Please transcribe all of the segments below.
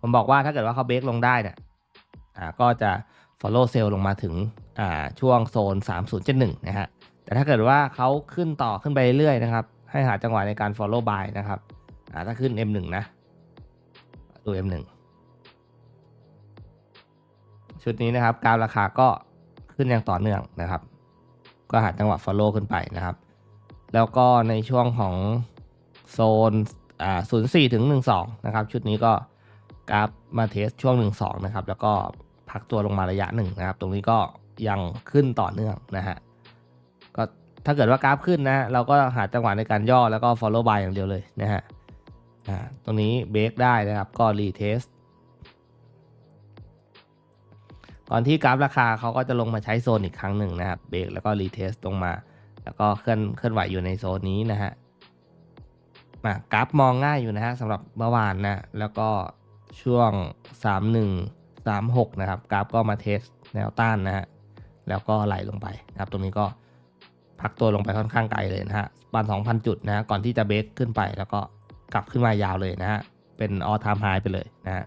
ผมบอกว่าถ้าเกิดว่าเขาเบรกลงได้เนี่ยอ่าก็จะ follow sell ลงมาถึงอ่าช่วงโซน 30.1 นะฮะแต่ถ้าเกิดว่าเขาขึ้นต่อขึ้นไปเรื่อยๆนะครับ ให้หาจังหวะในการ follow buy นะครับอ่าถ้าขึ้น M1 นะดู M1 ชุดนี้นะครับกราฟราคาก็ขึ้นอย่างต่อเนื่องนะครับ ก็หาจังหวะ follow ขึ้นไปนะครับ แล้วก็ในช่วงของโซนอ่า04ถึง12 นะครับ ชุดนี้ก็ กราฟมาเทสช่วง 12 นะครับ แล้วก็พักตัวลงมาระยะหนึ่งนะครับ ตรงนี้ก็ยังขึ้นต่อเนื่องนะฮะ ก็ถ้าเกิดว่ากราฟขึ้นนะ เราก็หาจังหวะในการย่อแล้วก็ follow by อย่างเดียวเลยนะฮะอ่าตรงนี้เบรกได้นะครับ ก็รีเทสก่อนที่กราฟราคาเขาก็จะลงมาใช้โซนอีกครั้งหนึ่งนะครับ เบรกแล้วก็รีเทสลงมา แล้วก็เคลื่อนเคลื่อนไหวอยู่ในโซนนี้นะฮะมากราฟมองง่ายอยู่นะฮะสำหรับเมื่อวานนะ แล้วก็ ช่วง 31 36 นะครับ กราฟก็มาเทสแนวต้านนะฮะ แล้วก็ไหลลงไปนะครับ ตรงนี้ก็พักตัวลงไปค่อนข้างไกลเลยนะฮะประมาณ2,000 จุดนะฮะ ก่อนที่จะเบรกขึ้นไปแล้วก็กลับขึ้นมายาวเลยนะฮะ เป็นออทามไฮไปเลยนะฮะ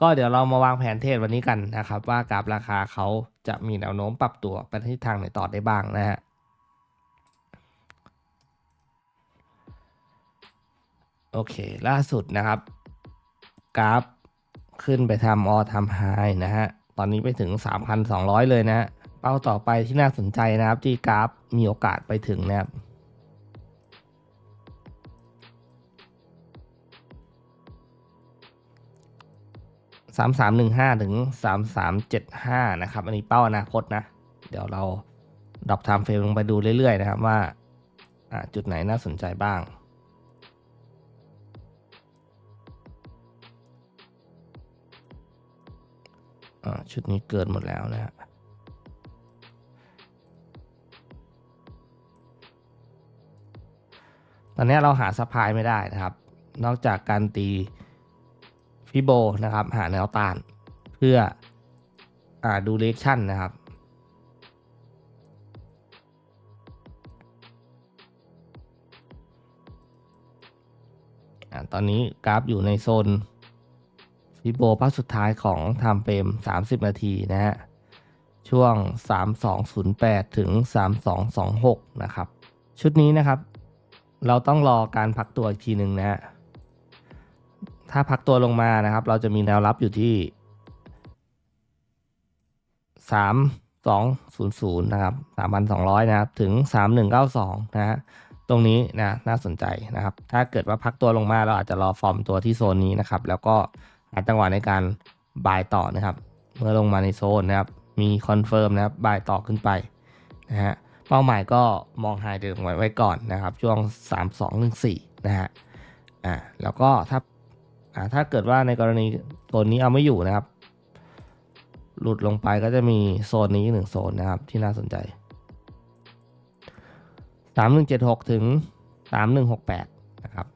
ก็เดี๋ยวเรามาวางแผนเทรดวันนี้กันนะครับ ว่ากราฟราคาเขาจะมีแนวโน้มปรับตัวไปทิศทางไหนต่อได้บ้างนะฮะโอเค ล่าสุดนะครับ กราฟขึ้นไปทำออทำไฮนะฮะ ตอนนี้ไปถึง 3,200 เลยนะฮะ เป้าต่อไปที่น่าสนใจนะครับ ที่กราฟมีโอกาสไปถึงนะครับ3315ถึง3375นะครับ อันนี้เป้าอนาคตนะ เดี๋ยวเราดรอปไทม์เฟรมลงไปดูเรื่อยๆนะครับว่าจุดไหนน่าสนใจบ้าง ชุดนี้เกินหมดแล้วนะฮะตอนนี้เราหาซัพพลายไม่ได้นะครับ นอกจากการตีฟิโบนะครับ หาแนวต้านเพื่ออดูเลคชั่นนะครับอตอนนี้กราฟอยู่ในโซน ฟิโบพักสุดท้ายของไทม์เฟรม 30 นาทีนะฮะ ช่วง 3208 ถึง 3226 นะครับ ชุดนี้นะครับ เราต้องรอการพักตัวอีกทีหนึ่งนะฮะ ถ้าพักตัวลงมานะครับ เราจะมีแนวรับอยู่ที่ 3200 นะครับ 3,200 นะครับ ถึง 3192 นะฮะตรงนี้นะน่าสนใจนะครับ ถ้าเกิดว่าพักตัวลงมาเราอาจจะรอฟอร์มตัวที่โซนนี้นะครับ แล้วก็ หาจังหวะในการบายต่อนะครับ เมื่อลงมาในโซนนะครับ มีคอนเฟิร์มนะครับบายต่อขึ้นไปนะฮะเป้าหมายก็มองไฮเดิมไว้ไว้ก่อนนะครับ ช่วง 3 2 1 4 นะฮะอ่าแล้วก็ถ้าอ่าถ้าเกิดว่าในกรณีโซนนี้เอาไม่อยู่นะครับ หลุดลงไปก็จะมีโซนนี้หนึ่งโซนนะครับที่น่าสนใจ 3176 ถึง 3168 นะครับ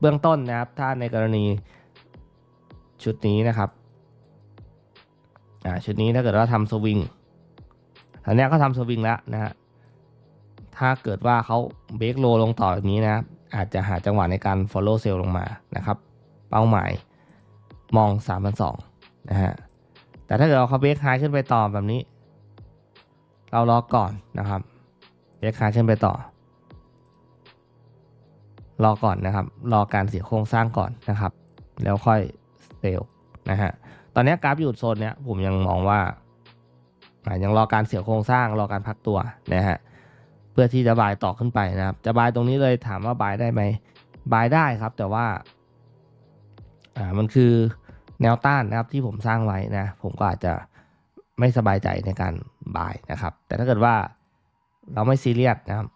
เบื้องต้นนะครับ ถ้าในกรณี ชุดนี้นะครับอ่าชุดนี้ถ้าเกิดว่าทำสวิงอันนี้ก็ทำสวิงแล้วนะฮะถ้าเกิดว่าเขาเบรกโลลงต่อแบบนี้นะอาจจะหาจังหวะในการ follow sell ลงมานะครับ เป้าหมายมอง3,200นะฮะแต่ถ้าเกิดเราเขาเบรกไฮขึ้นไปต่อแบบนี้ เรารอก่อนนะครับเบรกไฮขึ้นไปต่อ รอก่อนนะครับ รอการเสียโครงสร้างก่อนนะครับ แล้วค่อย เซลล์นะฮะตอนนี้กราฟอยู่โซนเนี้ยผมยังมองว่าอะยังรอการเสียโครงสร้างรอการพักตัวนะฮะเพื่อที่จะบายต่อขึ้นไปนะครับ จะบายตรงนี้เลยถามว่าบายได้ไหมบายได้ครับ แต่ว่าอ่ามันคือแนวต้านนะครับที่ผมสร้างไว้นะ ผมก็อาจจะไม่สบายใจในการบายนะครับ แต่ถ้าเกิดว่าเราไม่ซีเรียสนะครับ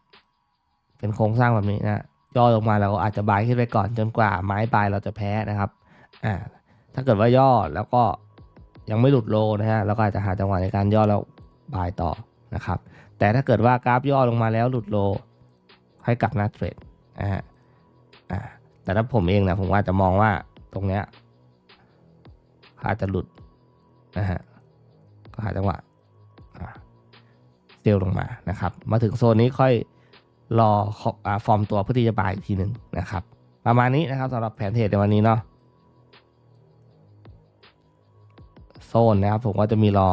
เป็นโครงสร้างแบบนี้นะย่อลงมาเราก็อาจจะบายขึ้นไปก่อนจนกว่าไม้บายเราจะแพ้นะครับอ่า ถ้าเกิดว่าย่อแล้วก็ยังไม่หลุดโลนะฮะเราก็อาจจะหาจังหวะในการย่อแล้วบายต่อนะครับ แต่ถ้าเกิดว่ากราฟย่อลงมาแล้วหลุดโลให้กลับหน้าเทรดนะฮะอ่าแต่ถ้าผมเองนะผมว่าจะมองว่าตรงเนี้ยอาจจะหลุดนะฮะก็หาจังหวะเซลลงมานะครับ มาถึงโซนนี้ค่อยรออฟอร์มตัวเพื่อที่จะบายอีกทีหนึ่งนะครับ ประมาณนี้นะครับสำหรับแผนเทรดในวันนี้เนาะ ซนนะครับ ผมก็จะมีรอ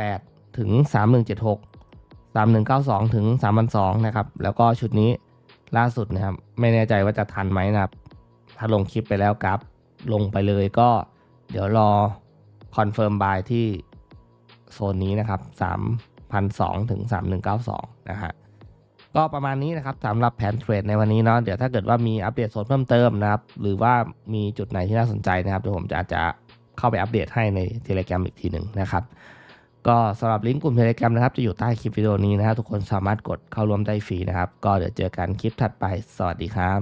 3168 ถึง 3176 3192 ถึง 3002 นะครับ แล้วก็ชุดนี้ล่าสุดนะครับ ไม่แน่ใจว่าจะทันไหมนะครับ ถ้าลงคลิปไปแล้วกราฟลงไปเลยก็เดี๋ยวรอคอนเฟิร์มบายที่โซนนี้นะครับ 3,002 ถึง 3192 นะฮะ ก็ประมาณนี้นะครับสำหรับแผนเทรดในวันนี้เนาะเดี๋ยวถ้าเกิดว่ามีอัปเดตโซนเพิ่มเติมนะครับ หรือว่ามีจุดไหนที่น่าสนใจนะครับเดี๋ยวผมจะอาจจะเข้าไปอัปเดตให้ใน Telegram อีกทีหนึ่งนะครับ ก็สำหรับลิงก์กลุ่ม Telegram นะครับ จะอยู่ใต้คลิปวิดีโอนี้นะครับทุกคนสามารถกดเข้าร่วมได้ฟรีนะครับ ก็เดี๋ยวเจอกันคลิปถัดไป สวัสดีครับ